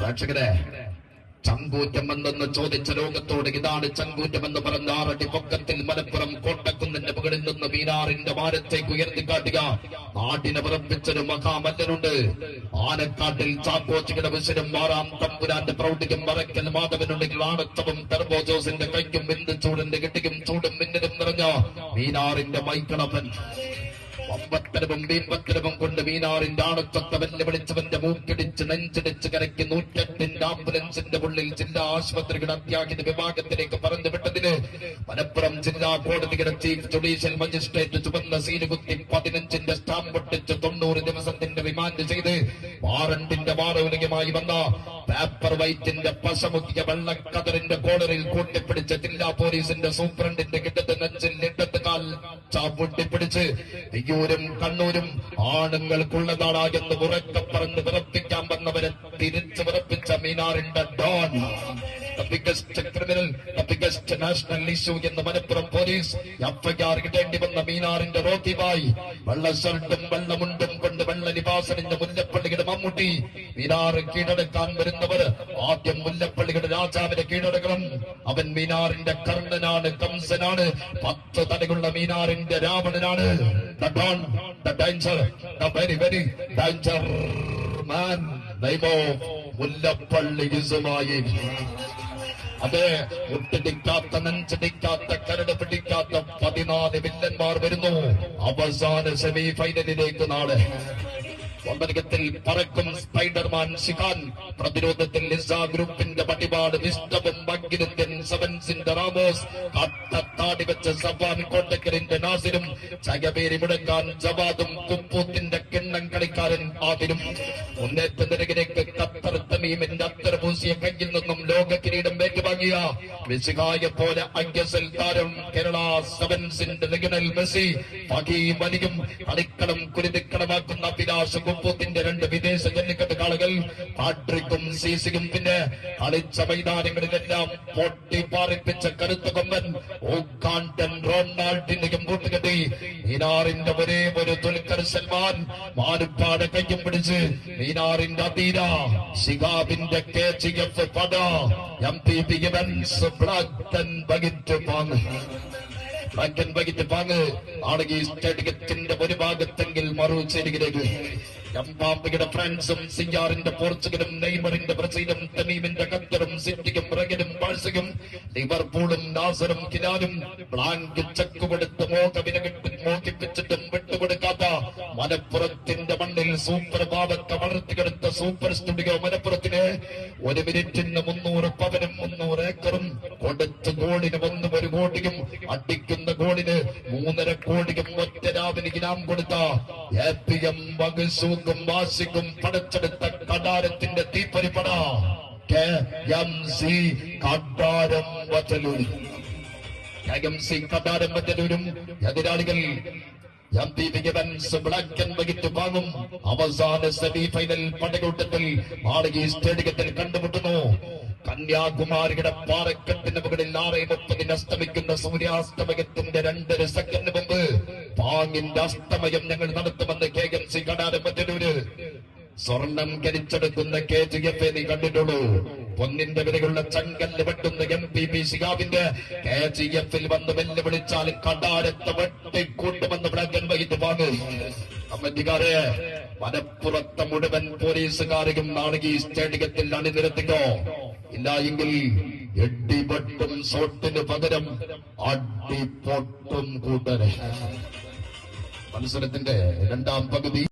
പ്രേക്ഷകരെ ചങ്കൂറ്റം എന്തെന്ന് ചോദിച്ച ലോകത്തോട് ഇതാണ് ചങ്കൂറ്റം എന്ന് പറഞ്ഞ ആറടി പൊക്കത്തിൽ മലപ്പുറം കോട്ടക്കുന്നിന്റെ മുകളിൽ നിന്ന് മീനാറിന്റെ ഭാരത്തേക്ക് ഉയർത്തിക്കാട്ടുക നാട്ടിനെ പറപ്പിച്ചൊരു മഹാമല്ലനുണ്ട്. ആനക്കാട്ടിൽ ചാക്കോച്ചിയുടെ വിശനും മാറാം. തമ്പുരാന്റെ പ്രൗഢിക്കും മറക്കൽ മാധവനുണ്ടെങ്കിൽ ആണത്തവും ടെർബോജോസിന്റെ കൈക്കും എന്ത് ചൂടിന്റെ കിട്ടിക്കും ചൂടും മിന്നലും നിറഞ്ഞ മീനാറിന്റെ മൈക്കളപ്പൻ. ഒമ്പത്തരവും ബീമ്പത്തരവും കൊണ്ട് മീനാറിന്റെ ആണത്വത്തെ വെല്ലുവിളിച്ചവന്റെ മൂക്കിടിച്ച് നെഞ്ചിടിച്ച് കരയ്ക്ക് നൂറ്റെട്ടിന്റെ ആംബുലൻസിന്റെ ഉള്ളിൽ ജില്ലാ ആശുപത്രിയുടെ അത്യാഹിത വിഭാഗത്തിലേക്ക് പറഞ്ഞു വിട്ടതിന് മലപ്പുറം ജില്ലാ കോടതിയുടെ ചീഫ് ജുഡീഷ്യൽ മജിസ്ട്രേറ്റ് ചുവന്ന സീൽ കുത്തി പതിനഞ്ചിന്റെ സ്റ്റാമ്പ് ഒട്ടിച്ച് തൊണ്ണൂറ് ദിവസത്തിന്റെ റിമാൻഡ് ചെയ്ത് വാറണ്ടിന്റെ വാറൂലികമായി വന്ന പേപ്പർ വൈറ്റിന്റെ പശമുക്കിയ വെള്ളക്കതറിന്റെ കോളറിൽ കൂട്ടിപ്പിടിച്ച ജില്ലാ പോലീസിന്റെ സൂപ്രണ്ടിന്റെ കിട്ടത്ത് നെഞ്ചിൽ ഇടത്ത് കാൽ ചാപ്പൊട്ടിപ്പിടിച്ച് വിയ്യൂരും കണ്ണൂരും ആണുങ്ങൾക്കുള്ളതാടാ എന്ന് പറഞ്ഞ് വിറപ്പിക്കാൻ വന്നവരെ തിരിച്ചു വിറപ്പിച്ച മീനാറിന്റെ don. Criminal, national Malappuram police FIR ഇടേണ്ടി വന്ന മീനാറിന്റെ റോക്കിബായി വെള്ള ഷർട്ടും വെള്ളമുണ്ടും കൊണ്ട് വെള്ള നിവാസനിന്റെ മുല്ലപ്പള്ളിയുടെ മമ്മൂട്ടി മീനാറ് കീഴടക്കാൻ വരുന്നവർ ആദ്യം മുല്ലപ്പള്ളിയുടെ രാജാവിനെ കീഴടക്കണം. അവൻ മീനാറിന്റെ കർണനാണ് കംസനാണ്. പത്ത് തലയുള്ള മീനാറിന്റെ രാവണനാണ്. Very very the man Mullappally അതെ ഒട്ടിടിക്കാത്ത നെഞ്ചടിക്കാത്ത കരട് പിടിക്കാത്ത പതിനാല് വില്ലന്മാർ വരുന്നു. അവസാന സെമി ഫൈനലിലേക്ക് നാളെ. ഒമ്പരകത്തിൽ പറക്കും സ്പൈഡർമാൻ ഷിഖാൻ പ്രതിരോധത്തിൽ ലിസ ഗ്രൂപ്പിന്റെ പടിപാട് വിഷ്ടവും ബഗ്ഗിരുത്യൻ സെവൻസിന്റെ റാമോസ്. കത്തത്താടി വെച്ച സഫാൻ കോട്ടക്കലിന്റെ നാസിരും. ചകപേരി മുടക്കാൻ ജവാദും കുപ്പൂത്തിന്റെ കളിക്കാരൻ ആതിരും മുന്നേറ്റ നിരകിലേക്ക് ഖത്തർ തമീമിന്റെ അത്തര പൂശിയ കയ്യിൽ നിന്നും ലോക കിരീടം ഏറ്റുവാങ്ങിയ മെസ്സികായെ പോലെ അഗ്യസൽ താരം കേരള സെവൻസിന്റെ ലഗണൽ മെസ്സി ഫഹീം അലിയും കളിക്കളം കുരുതിക്കളമാക്കുന്ന അഭിലാഷ് കുപ്പത്തിന്റെ രണ്ട് വിദേശ ജല്ലിക്കെട്ട് കാളുകൾ പാട്രിക്കും സീസിയും പിന്നെ കളിച്ച മൈതാനങ്ങളിലെല്ലാം പൊട്ടി പാറിപ്പിച്ച കരുത്ത കൊമ്പൻ ഓക്കാണ്ടൻ റൊണാൾഡിന്റെയും കൂട്ടുകെട്ടി. ഇനാറിന്റെ ഒരേ ഒരു തുൽക്കർ സൽമാൻ മാനുപ്പാട് കയ്യും പിടിച്ച് മീനാറിന്റെ അതീര ശിഖാബിന്റെ കെ ജി എഫ് പട എം പി പി ഇവൻസ് ബ്ലാക്ക് ആൻഡ് വൈറ്റ് പാങ് ബ്ലാക്ക് ആൻഡ് വൈറ്റ് പാങ് ആണെങ്കിൽ സ്റ്റേഡിയത്തിന്റെ ഒരു ഭാഗത്തെങ്കിൽ മറുചേരിയിലേക്ക് എംബാപ്പയുടെ ഫ്രാൻസും സിയാറിന്റെ പോർച്ചുഗലും നെയ്മറിന്റെ ബ്രസീലും തമീമിന്റെ ഖത്തറും സിറ്റിയും റഗനും ബാഴ്സയും ലിവർപൂളും നാസറും കിലാനും ബ്ലാങ്ക് ചെക്ക് കൊടുത്ത് സൂപ്പർ ഭാവത്തെ വളർത്തിക്കെടുത്ത സൂപ്പർ സ്റ്റുഡിയോ മലപ്പുറത്തിന് ഒരു മിനിറ്റിന് മുന്നൂറ് പവനും മുന്നൂറ് ഏക്കറും. കൊടുത്ത് ഗോളിന് വന്ന് ഒരു കോടിയും അടിക്കുന്ന ഗോളിന് മൂന്നര കോടിയും ഒറ്റ രാവിലെ ഇനാം കൊടുത്ത എ പി എം വകുസൂക്കും വാസിക്കും പടച്ചെടുത്ത കടാരത്തിന്റെ തീപ്പരിപ്പട. കെ എം സി കടാരം വച്ചലൂരി കെ എം സി കടാരം വച്ചലൂരും എതിരാളികൾ വിഗവൻസ് ബ്ലാക്ക് ആൻഡ് വൈറ്റ് വാങ്ങും. അവസാന സെമി ഫൈനൽ പടകൂട്ടത്തിൽ മാളികി സ്റ്റേഡിയത്തിൽ കണ്ടുമുട്ടുന്നു. കന്യാകുമാരിയുടെ പാറക്കെട്ടിന് മുകളിൽ ആറ് മുപ്പതിന് അസ്തമിക്കുന്ന സൂര്യാസ്തമയത്തിന്റെ രണ്ടര സെക്കൻഡ് മുമ്പ് പാങ്ങിന്റെ അസ്തമയം ഞങ്ങൾ നടത്തുമെന്ന് കെ എം സി കടാരപ്പറ്റൂര് സ്വർണം കരിച്ചെടുക്കുന്ന കെ ജി എഫ് നീ കണ്ടിട്ടുള്ളൂ. പൊന്നിന്റെ വിലയുള്ള ചങ്കല്ല് വെട്ടുന്ന എം പി പി ശിഹാബിന്റെ കെ ജി എഫിൽ വന്ന് വെല്ലുവിളിച്ചാൽ കടാരത്ത് വെട്ടിക്കൂട്ടുമെന്ന് ബ്ലാക്ക് ആൻഡ് വൈറ്റ് വാങ്ങും. കമ്മിറ്റിക്കാരെ മലപ്പുറത്തെ മുഴുവൻ പോലീസുകാരെയും നാളെ ഈ സ്റ്റേഡിയത്തിൽ അണിനിരത്തിക്കോ. ഇല്ല എങ്കിൽ എട്ടിപൊട്ടും സോട്ടിന് പകരം അടിപൊട്ടും കൂട്ടരെ. മത്സരത്തിന്റെ രണ്ടാം പകുതി